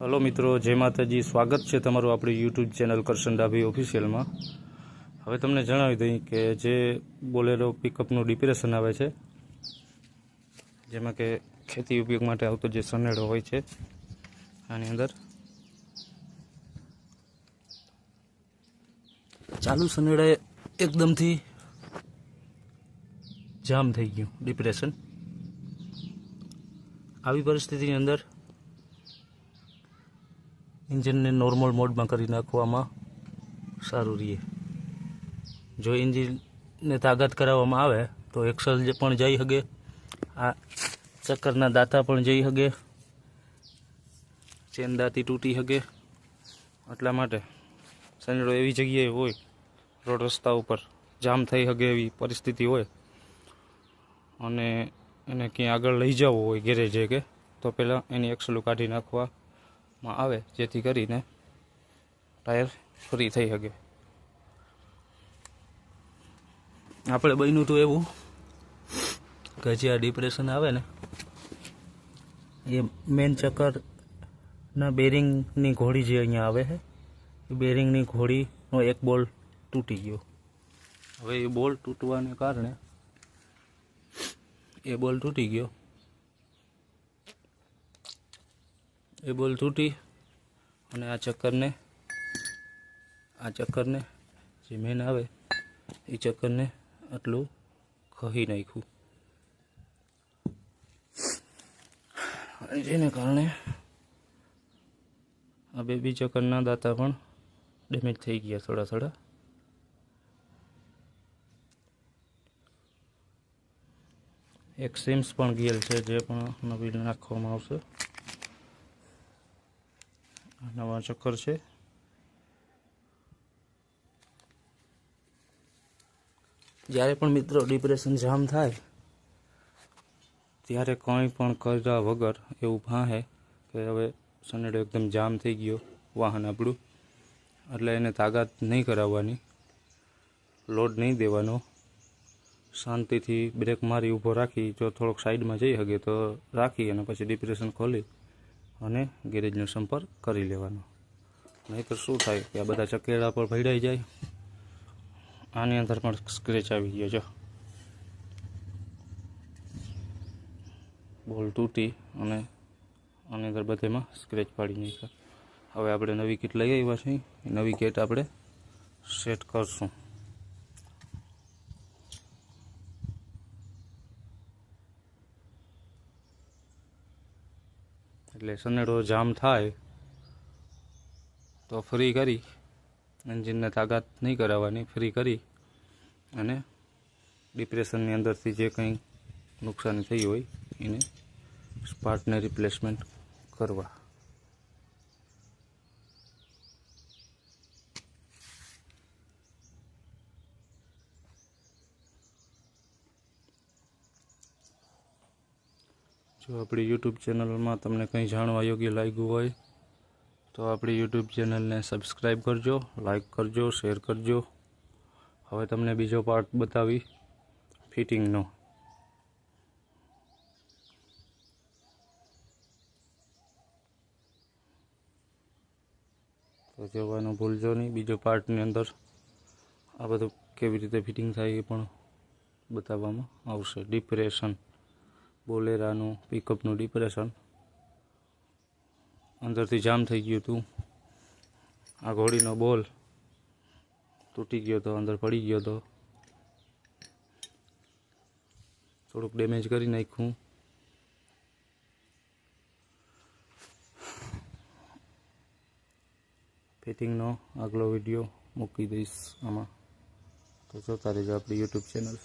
Hello મિત્રો, જય માતાજી. સ્વાગત છે તમારું આપણી યુટ્યુબ ચેનલ કરશન ડાભી ઓફિશિયલમાં. હવે તમને જણાવી દઈ કે જે બોલેરો પિકઅપનું ડિપ્રેશન આવે છે, જેમાં કે ખેતી ઉપયોગ માટે આવતો જે સનેડો હોય છે, આની અંદર. ચાલુ સનેડાએ એકદમથી જામ થઈ ગયું ડિપ્રેશન. આવી પરિસ્થિતિની અંદર એન્જિનને નોર્મલ મોડમાં કરી નાખવામાં સારું રહે જો એન્જિનને તાકાત કરાવવામાં આવે, તો એક્સલ પણ જઈ શકે, આ ચક્કરના દાંતા પણ જઈ શકે ચેન દાંતી તૂટી શકે. એટલા માટે સનેડો એવી જગ્યાએ હોય, રોડ રસ્તા ઉપર જામ થઈ શકે એવી પરિસ્થિતિ હોય, અને એને ક્યાંય આગળ લઈ જવો હોય ગેરેજે કે, તો પહેલાં એની એક્સલો કાઢી નાખવામાં આવે, જેથી કરીને ટાયર ફ્રી થઈ શકે. આપણે બન્યું તો એવું કે જે આ ડિપ્રેશન આવે ને, એ મેન ચક્કરના બેરિંગની ઘોડી જે અહીંયા આવે છે, એ બેરિંગની ઘોડીનો એક બોલ તૂટી ગયો. હવે એ બોલ તૂટવાને કારણે એ બોલ તૂટી ગયો. એ બોલ તૂટી. અને આ ચક્કરને આ ચક્કરને જે મેન આવે, એ ચક્કરને આટલું ખહી નાખ્યું. જેને કારણે આ બે બી ચક્કરના દાંતા પણ ડેમેજ થઈ ગયા થોડા થોડા. એક સિમ્સ પણ ગયેલ છે, જે પણ નવી નાખવામાં આવશે. નવા ચક્કર છે. જ્યારે પણ મિત્રો ડિપ્રેશન જામ થાય, ત્યારે કંઈ પણ કર્યા વગર એવું ભાહે કે હવે સનેડો એકદમ જામ થઈ ગયો વાહન આપણું. એટલે એને તાકાત નહીં કરાવવાની. લોડ નહીં દેવાનો. શાંતિથી બ્રેક મારી ઊભો રાખી જો થોડોક સાઈડમાં જઈ શકે તો રાખી અને પછી ડિપ્રેશન ખોલી. અને ગેરેજનો સંપર્ક કરી લેવાનો. નહીંતર શું થાય કે આ બધા ચકેડા પર ભેડાઈ જાય? આની અંદર પણ સ્ક્રેચ આવી ગયો છે. બોલ તૂટી અને આની અંદર બધેમાં સ્ક્રેચ પાડી નાખ્યા. હવે આપણે નવી કીટ લઈ આવ્યા છીએ. નવી કીટ આપણે સેટ કરશું. એટલે સનેડો જામ થાય, તો ફ્રી કરી. એન્જિનને તાકાત નહીં કરાવવાની, ફ્રી કરી. અને ડિપ્રેશનની અંદરથી જે કંઈ નુકસાની થઈ હોય, એને સ્પાર્ટને રિપ્લેસમેન્ટ કરવા. જો આપણી યુટ્યુબ ચેનલમાં તમને કંઈ જાણવા યોગ્ય લાગ્યું હોય, તો આપણી યુટ્યુબ ચેનલને સબસ્ક્રાઈબ કરજો લાઈક કરજો શેર કરજો. હવે તમને બીજો પાર્ટ બતાવી ફિટિંગનો તો જોવાનું ભૂલજો નહીં, બીજો પાર્ટની અંદર આ બધું કેવી રીતે ફિટિંગ થાય એ પણ બતાવવામાં આવશે. ડિપ્રેશન બોલેરાનું પિકઅપનું ડિપ્રેશન અંદરથી જામ થઈ ગયું હતું. આ ઘોડીનો બોલ તૂટી ગયો હતો, અંદર પડી ગયો હતો. થોડુંક ડેમેજ કરી નાખ્યું. ફિટિંગનો આગલો વીડિયો મૂકી દઈશ આમાં. તો જોતા રહેજો આપણી યુટ્યુબ ચેનલ